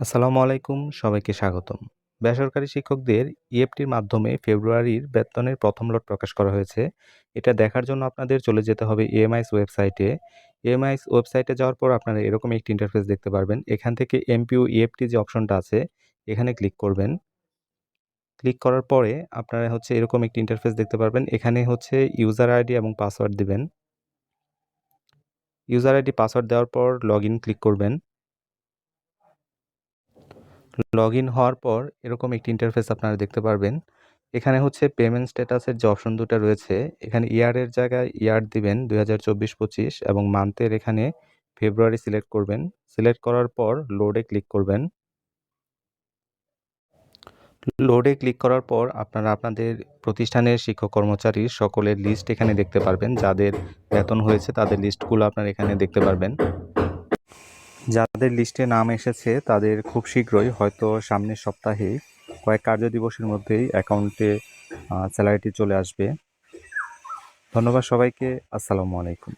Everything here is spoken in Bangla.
আসসালামু আলাইকুম, সবাইকে স্বাগতম। বেসরকারি শিক্ষকদের ইএফটির মাধ্যমে ফেব্রুয়ারির বেতনের প্রথম লট প্রকাশ করা হয়েছে। এটা দেখার জন্য আপনাদের চলে যেতে হবে ইএমআইস ওয়েবসাইটে। ইএমআইস ওয়েবসাইটে যাওয়ার পর আপনারা এরকম একটি ইন্টারফেস দেখতে পারবেন। এখান থেকে এমপিউ ইএফটি যে অপশনটা আছে, এখানে ক্লিক করবেন। ক্লিক করার পরে আপনারা হচ্ছে এরকম একটি ইন্টারফেস দেখতে পারবেন। এখানে হচ্ছে ইউজার আইডি এবং পাসওয়ার্ড দিবেন। ইউজার আইডি পাসওয়ার্ড দেওয়ার পর লগ ক্লিক করবেন। লগ ইন হওয়ার পর এরকম একটি ইন্টারফেস আপনারা দেখতে পারবেন। এখানে হচ্ছে পেমেন্ট স্ট্যাটাসের যে অপশন দুটো রয়েছে, এখানে ইয়ারের জায়গায় ইয়ার দিবেন দুই হাজার চব্বিশ পঁচিশ এবং মান্থের এখানে ফেব্রুয়ারি সিলেক্ট করবেন। সিলেক্ট করার পর লোডে ক্লিক করবেন। লোডে ক্লিক করার পর আপনারা আপনাদের প্রতিষ্ঠানের শিক্ষক কর্মচারীর সকলের লিস্ট এখানে দেখতে পারবেন। যাদের বেতন হয়েছে তাদের লিস্টগুলো আপনারা এখানে দেখতে পারবেন। যাদের লিস্টে নাম এসেছে, তাদের খুব শীঘ্রই হয়তো সামনের সপ্তাহে কয়েক কার্য দিবসের মধ্যেই অ্যাকাউন্টে স্যালারিটি চলে আসবে। ধন্যবাদ সবাইকে, আসসালামু আলাইকুম।